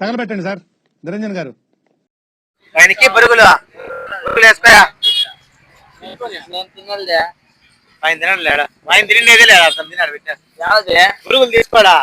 తగలబెట్టండి sir. Niranjan గారు. ఆయనకి తినలే ఆయన తినడు లేడా? ఆయన తినేదే లేడా అతను తిన్నాడు పెట్టా యావదే? బరుగులు తీసుకోడా?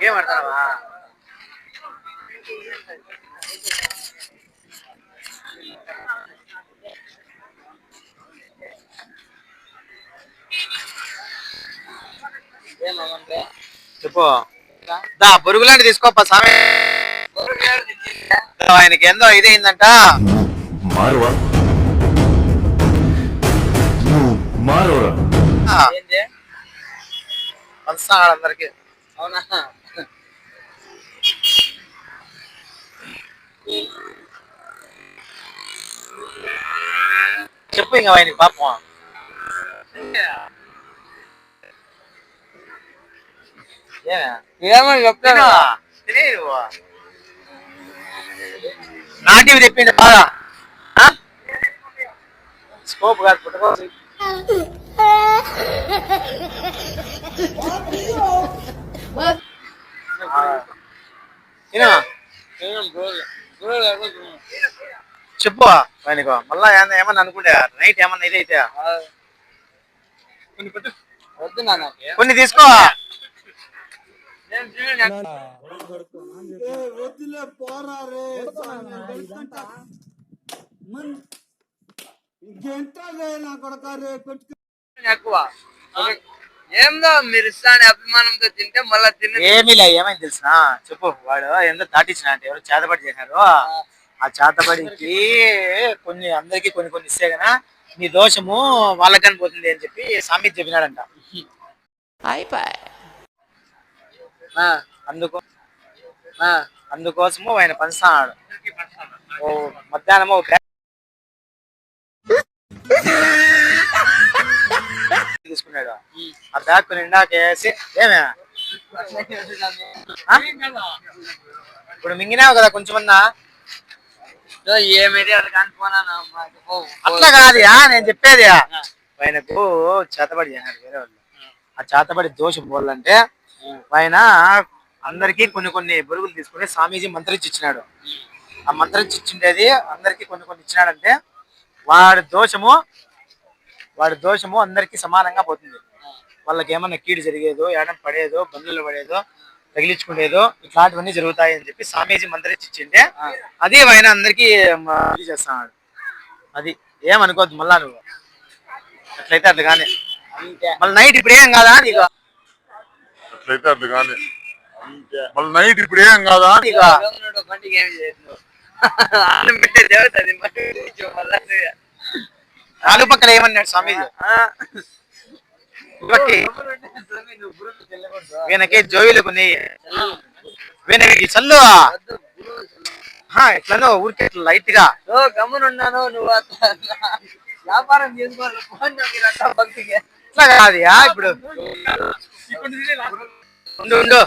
ఏం ఆడతావా చెప్పు. దా బొరుగు లాంటి తీసుకోప్ప స్వామి ఆయనకి ఎంతో ఇది అయిందంట మారువా నువ్వు మారువరా ఏంది పంచుతాడు అందరికి అవునా చెప్పు ఇంకా ఆయనకి పాపం ఏమే ఏమని చెప్తాను తిను. నాటివి తెప్పింది బాగా? స్కోప్ కాదు పుట్టుకో తిను చెప్పు. ఆయనకు మళ్ళా ఏమన్నా ఏమన్నా అనుకుంటే నైట్ ఏమన్నా ఇదైతే ఎక్కువ. ఏందో మీరు ఇస్తాని అభిమానంతో తింటే మళ్ళా తిన్న ఏమీలే ఏమైంది తెలిసిన? చెప్పు వాడు ఏందో దాటించిన అంటే ఎవరు చేతబడి చేశారు. ఆ చేతబడికి కొన్ని అందరికి కొన్ని కొన్ని ఇస్తే గనా నీ దోషము వాళ్ళకని పోతుంది అని చెప్పి స్వామి చెప్పినాడంట. అందుకు. అందుకోసము ఆయన పంచుతున్నాడు. ఓ మధ్యాహ్నం ఓ బ్యాగ్ తీసుకున్నాడు. ఆ బ్యాగ్ నిండాకేసి ఏమే? ఇప్పుడు మింగినావు కదా కొంచెమన్నా? అట్లా కాదు నేను చెప్పేది ఆయనకు చేతబడి చేశారు వేరే వాళ్ళు. ఆ. చేతబడి దోషం పోవాలంటే ఆయన అందరికి కొన్ని కొన్ని బురుగులు తీసుకుని స్వామీజీ మంత్రించి ఇచ్చినాడు ఆ మంత్రించి ఇచ్చిండేది అందరికి కొన్ని కొన్ని ఇచ్చినాడంటే వాడి దోషము వాడి దోషము అందరికి సమానంగా పోతుంది. వాళ్ళకి ఏమన్నా కీడు జరిగేదో ఏడన్నా పడేదో బండ్లు పడేదో తగిలించుకునేదో ఇట్లాంటివన్నీ జరుగుతాయి అని చెప్పి స్వామీజీ మంత్రించి ఇచ్చిండే అది ఆయన అందరికి చేస్తున్నాడు. అది ఏమనుకోవద్దు మళ్ళా నువ్వు. అట్లయితే అట్లా కానీ మళ్ళీ నైట్ ఇప్పుడు ఏం కాదా నీకు? అట్లయితే అట్లా కానీ మళ్ళీ నైట్ ఇప్పుడు ఏం కాదా? నాలుగు పక్కల ఏమన్నాడు స్వామీజీ? వీనకి జోయిలు కొన్ని వీనకి చల్లు ఎట్లనో ఊరికే ఇట్లా లైట్గా ఓ గమ్మునున్నాను నువ్వు వ్యాపారం చేసుకోవాలి. ఇట్లా కాదు ఇప్పుడు. ఉండు ఉండు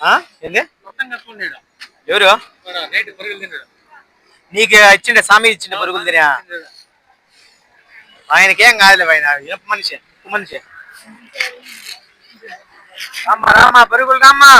ఆ? ఏంది ఎవరు నీకు ఇచ్చిండే స్వామి ఇచ్చిండే పరుగులు తినా ఆయనకేం కాదులే ఆయన ఇనప మనిషి ఉప్పు మనిషి రామ్మా రామ్మా పరుగులు రామ్మా